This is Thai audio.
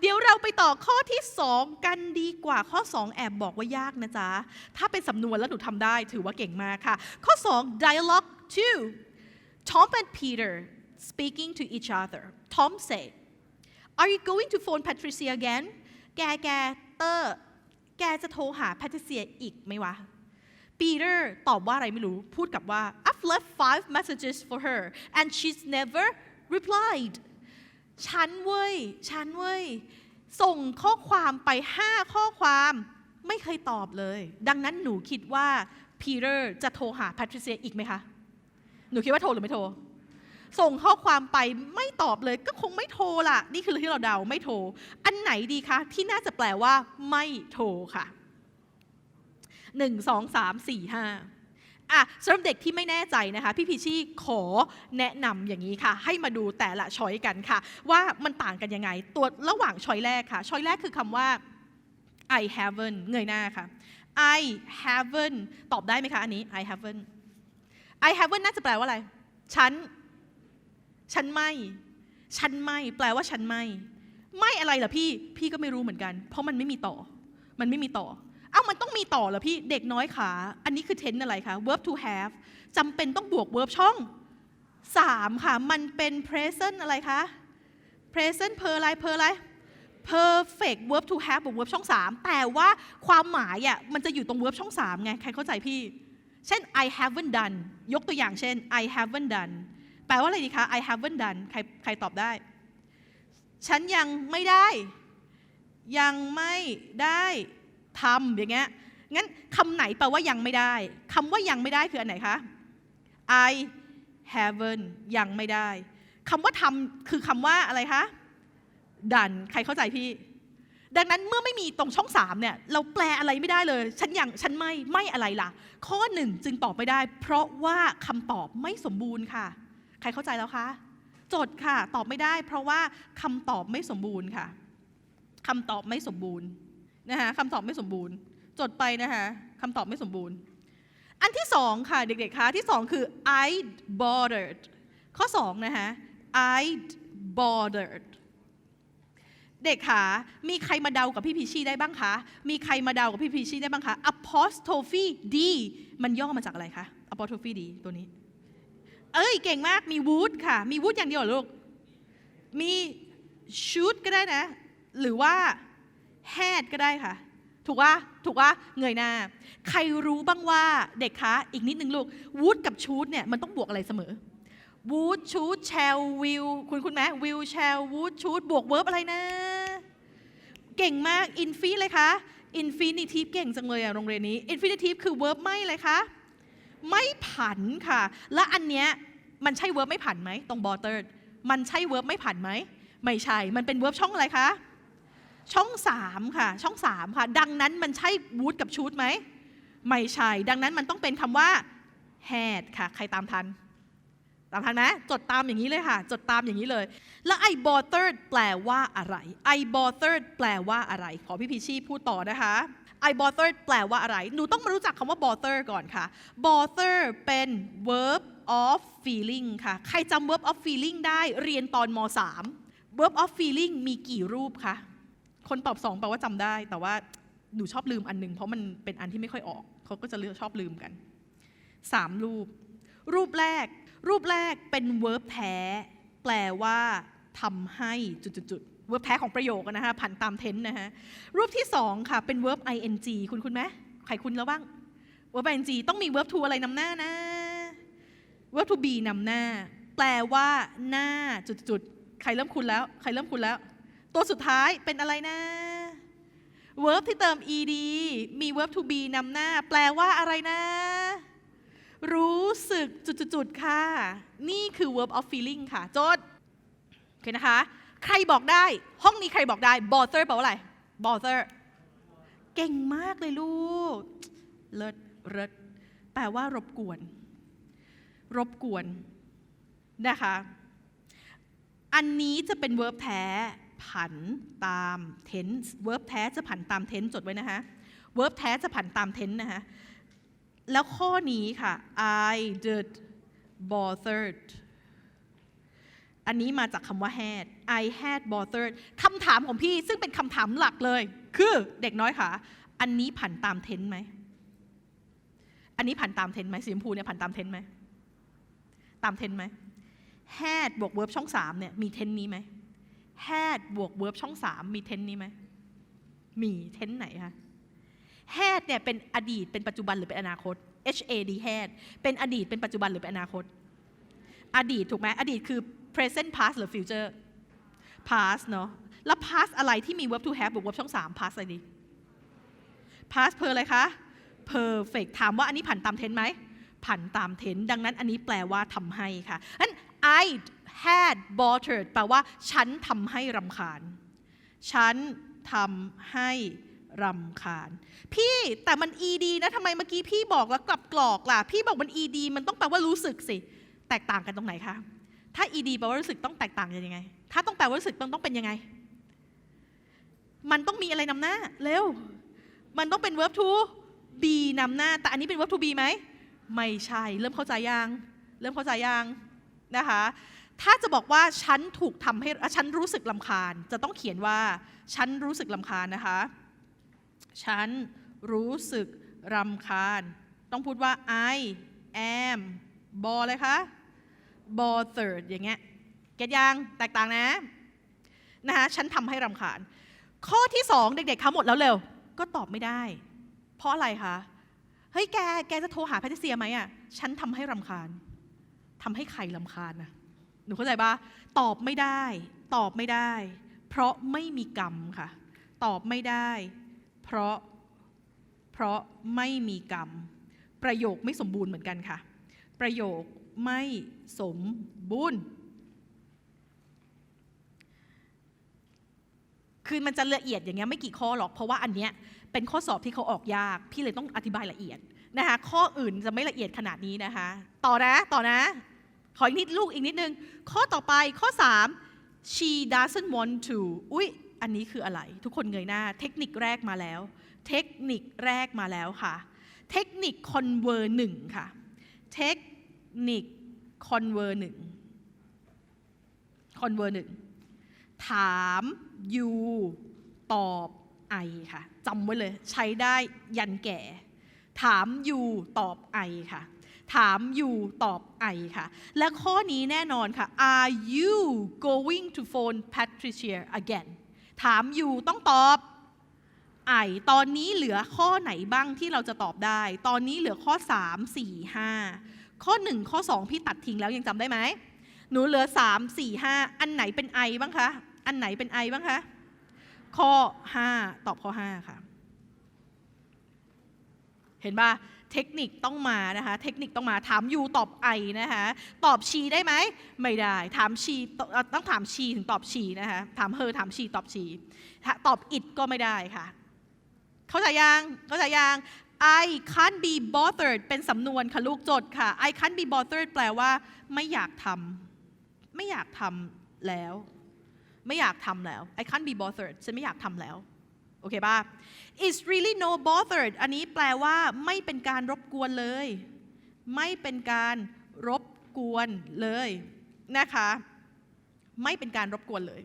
เดี๋ยวเราไปต่อข้อที่ 2 กันดีกว่าข้อ 2 แอบบอกว่ายากนะจ๊ะ ถ้าเป็นสำนวนแล้วหนูทำได้ถือว่าเก่งมากค่ะ ข้อ 2 dialogue 2 Tom and Peter speaking to each other Tom said Are you going to phone Patricia again แกแกเตอร์แกจะโทรหา Patricia อีกไหมวะ Peter ตอบว่าอะไรไม่รู้ พูดกับว่า I've left five messages for her and she's never replied ฉันเว้ย ฉันเว้ย ส่งข้อความไป 5 ข้อความไม่เคยตอบเลย ดังนั้นหนูคิดว่า Peter จะโทรหา Patricia อีกไหมคะ หนูคิดว่าโทรหรือไม่โทร ส่งข้อความไปไม่ตอบเลยก็คงไม่โทรล่ะ นี่คือที่เราเดาไม่โทร อันไหนดีคะ ที่น่าจะแปลว่า ไม่โทรค่ะหนึ่งสองสามสี่ห้า อะสำหรับเด็กที่ไม่แน่ใจนะคะ พี่พีชี่ขอแนะนำอย่างนี้ค่ะ ให้มาดูแต่ละช้อยกันค่ะ ว่ามันต่างกันยังไง ตัวระหว่างช้อยแรกค่ะช้อยแรกคือคำว่า I haven't เงยหน้าค่ะ I haven't ตอบได้ไหมคะอันนี้ I haven't I haven't น่าจะแปลว่าอะไร ฉัน ฉันไม่ ฉันไม่ แปลว่าฉันไม่ ไม่อะไรเหรอพี่ พี่ก็ไม่รู้เหมือนกัน เพราะมันไม่มีต่อ มันไม่มีต่อ เอ้ามันต้องมีต่อเหรอพี่เด็กน้อยขา อันนี้คือ tense อะไรคะ verb to have จำเป็นต้องบวก verb ช่อง 3 ค่ะ มันเป็น present อะไรคะ present per อะไร per อะไร perfect verb to have บวก verb ช่อง 3 แต่ว่าความหมายอะมันจะอยู่ตรง verb ช่อง 3 ไง ใครเข้าใจพี่ เช่น I haven't done ยกตัวอย่างเช่น I haven't done แปลว่าอะไรดีคะ I haven't done ใครใครตอบได้ ฉันยังไม่ได้ ยังไม่ได้ ทำอย่างเงี้ยงั้นคำไหนแปลว่ายังไม่ได้คำว่ายังไม่ได้คืออันไหนคะ I haven't ยังไม่ได้คำว่าทำคือคำว่าอะไรคะ done ใครเข้าใจพี่ ดังนั้นเมื่อไม่มีตรงช่องสามเนี่ยเราแปลอะไรไม่ได้เลย ฉันยังฉันไม่ไม่อะไรล่ะ ข้อหนึ่งจึงตอบไม่ได้ เพราะว่าคำตอบไม่สมบูรณ์ค่ะ ใครเข้าใจแล้วคะจดค่ะ ตอบไม่ได้ เพราะว่าคำตอบไม่สมบูรณ์ค่ะคำตอบไม่สมบูรณ์ นะคะคำตอบไม่สมบูรณ์ จดไปนะคะคำตอบไม่สมบูรณ์ อันที่สองค่ะเด็กๆคะที่สองคือ I bothered ข้อสองนะคะ I bothered เด็กคะมีใครมาเดากับพี่พีชีได้บ้างคะ มีใครมาเดากับพี่พีชีได้บ้างคะ apostrophe d มันย่อมาจากอะไรคะ apostrophe d ตัวนี้ เอ้ย เก่งมาก มี would ค่ะ มี would อย่างเดียวเหรอลูก มี should ก็ได้นะ หรือว่า had ก็ได้ค่ะ ถูกว่าถูกว่าเงยหน้า ใครรู้บ้างว่าเด็กคะอีกนิดนึงลูก would กับ should เนี่ยมันต้องบวกอะไรเสมอ would should shall will คุณคุณไหม will shall would should บวก verb อะไรนะ เก่งมาก infi เลยคะ infinitive เก่งจังเลยอะโรงเรียนนี้ infinitive คือ verb ไม่เลยคะไม่ผันค่ะ และอันเนี้ยมันใช่ verb ไม่ผันไหมตรง bothered มันใช่ verb ไม่ผันไหมไม่ใช่ มันเป็น verb ช่องอะไรคะ ช่อง3ค่ะ ช่อง3ค่ะ ดังนั้นมันใช่ would กับ should ไหม ไม่ใช่ ดังนั้นมันต้องเป็นคำว่า had ค่ะ ใครตามทัน ตามทันไหมจดตามอย่างนี้เลยค่ะ จดตามอย่างนี้เลย แล้ว I bothered แปลว่าอะไร I bothered แปลว่าอะไร ขอพี่พีชีพูดต่อนะคะ I bothered แปลว่าอะไร หนูต้องมารู้จักคำว่า bother ก่อนค่ะ bother เป็น verb of feeling ค่ะ ใครจำ verb of feeling ได้เรียนตอนม 3 verb of feeling มีกี่รูปคะ คนตอบสองแปลว่าจำได้ แต่ว่าหนูชอบลืมอันหนึง เพราะมันเป็นอันที่ไม่ค่อยออก เขาก็จะเลือกชอบลืมกันสามรูป รูปแรก รูปแรกเป็น verb แท้ แปลว่าทำให้จุดๆๆ verb แท้ของประโยคนะคะผันตามเทนส์นะคะรูปที่สองค่ะเป็น verb ing คุณคุณไหมใครคุณแล้วบ้าง verb ing ต้องมี verb to อะไรนำหน้านะ verb to be นำหน้า แปลว่าหน้าจุดๆใครเริ่มคุณแล้ว ใครเริ่มคุณแล้ว ตัวสุดท้ายเป็นอะไรนะ verb ที่เติม ed มี verb to be นำหน้า แปลว่าอะไรนะ รู้สึกจุดๆค่ะ นี่คือ verb of feeling ค่ะ โจทย์โอเคนะคะ ใครบอกได้ ห้องนี้ใครบอกได้ bother แปลว่าอะไร bother เก่งมากเลยลูก เลิศเลิศแปลว่ารบกวน รบกวนนะคะ อันนี้จะเป็น verb แท้ ผันตาม tense verb แท้จะผันตาม tense จดไว้นะคะ verb แท้จะผันตาม tense นะคะแล้วข้อนี้ค่ะ I did bothered อันนี้มาจากคำว่า had I had bothered คำถามของพี่ซึ่งเป็นคำถามหลักเลย คือเด็กน้อยค่ะ อันนี้ผันตามเทนไหม อันนี้ผันตามเทนไหมสีชมพูเนี่ยผันตามเทนไหม ตามเทนไหม had บวก verb ช่องสามเนี่ยมีเทนนี้ไหม had บวก verb ช่องสามมีเทนนี้ไหมมีเทนไหนคะ had เนี่ยเป็นอดีตเป็นปัจจุบันหรือเป็นอนาคต H A D had เป็นอดีตเป็นปัจจุบันหรือเป็นอนาคต อดีตถูกไหมอดีตคือ present past หรือ future past เนอะแล้ว past อะไรที่มี verb to have บวก verb ช่อง 3 past อะไรดี past per อะไรคะ perfect ถามว่าอันนี้ผันตามเทนไหมผันตามเทนดังนั้นอันนี้แปลว่าทำให้ค่ะอัน I had bothered แปลว่า ฉันทำให้รำคาญ ฉันทำให้รำคาญ พี่แต่มัน ed นะทำไมเมื่อกี้พี่บอกแล้วกลับกรอกล่ะ พี่บอกมัน ed มันต้องแปลว่ารู้สึกสิ แตกต่างกันตรงไหนคะ ถ้า ed แปลว่ารู้สึกต้องแตกต่างกันยังไง ถ้าต้องแปลว่ารู้สึกต้องต้องเป็นยังไง มันต้องมีอะไรนำหน้า เร็ว มันต้องเป็น verb to be นำหน้า แต่อันนี้เป็น verb to be ไหม ไม่ใช่ เริ่มเข้าใจยัง เริ่มเข้าใจยังนะคะ ถ้าจะบอกว่าฉันถูกทำให้ฉันรู้สึกลำคาญ จะต้องเขียนว่าฉันรู้สึกลำคาญนะคะ ฉันรู้สึกรำคาญ ต้องพูดว่า I am บอเลยคะ bothered อย่างเงี้ยเก็ตยังแตกต่างนะนะคะฉันทำให้รำคาญ ข้อที่สองเด็กๆคะหมดแล้วเร็ว ก็ตอบไม่ได้ เพราะอะไรคะเฮ้ยแก แกจะโทรหาแพทริเซียไหมอะ ฉันทำให้รำคาญ ทำให้ใครรำคาญนะ หนูเข้าใจปะตอบไม่ได้ ตอบไม่ได้ เพราะไม่มีกรรมค่ะ ตอบไม่ได้ เพราะเพราะไม่มีกรรม ประโยคไม่สมบูรณ์เหมือนกันค่ะ ประโยคไม่สมบูรณ์คือมันจะละเอียดอย่างเงี้ยไม่กี่ข้อหรอก เพราะว่าอันเนี้ยเป็นข้อสอบที่เขาออกยาก พี่เลยต้องอธิบายละเอียดนะคะ ข้ออื่นจะไม่ละเอียดขนาดนี้นะคะ ต่อนะ ต่อนะ ขออีกนิดลูกอีกนิดนึง ข้อต่อไปข้อ 3 she doesn't want to อุ๊ย อันนี้คืออะไร ทุกคนเงยหน้า เทคนิคแรกมาแล้ว เทคนิคแรกมาแล้วค่ะ เทคนิคคอนเวอร์หนึ่งค่ะ เทคนิคคอนเวอร์หนึ่งคอนเวอร์หนึ่งถาม you ตอบ I ค่ะจำไว้เลย ใช้ได้ยันแก่ ถาม you ตอบ I ค่ะ ถาม you ตอบ I ค่ะ และข้อนี้แน่นอนค่ะ Are you going to phone Patricia again ถาม you ต้องตอบไอตอนนี้เหลือข้อไหนบ้างที่เราจะตอบได้ ตอนนี้เหลือข้อ 3 4 5 ข้อ 1 ข้อ 2 พี่ตัดทิ้งแล้วยังจำได้ไหม หนูเหลือ 3 4 5 อันไหนเป็นไอบ้างคะ อันไหนเป็นไอบ้างคะ ข้อ 5 ตอบข้อ 5 ค่ะ เห็นป่ะ เทคนิคต้องมานะคะ เทคนิคต้องมาถามยูตอบไอนะคะ ตอบชีได้ไหมไม่ได้ ถามชีต้องถามชีถึงตอบชีนะคะ ถามเฮอถามชีตอบชีตอบอิดก็ไม่ได้ค่ะ เข้าใจยังเข้าใจยัง I can't be bothered เป็นสำนวนค่ะลูกจดค่ะ I can't be bothered แปลว่า ไม่อยากทำไม่อยากทำแล้ว ไม่อยากทำแล้ว I can't be bothered ฉันไม่อยากทำแล้ว โอเคป่ะ It's really no bothered อันนี้แปลว่าไม่เป็นการรบกวนเลย ไม่เป็นการรบกวนเลยนะคะ ไม่เป็นการรบกวนเลย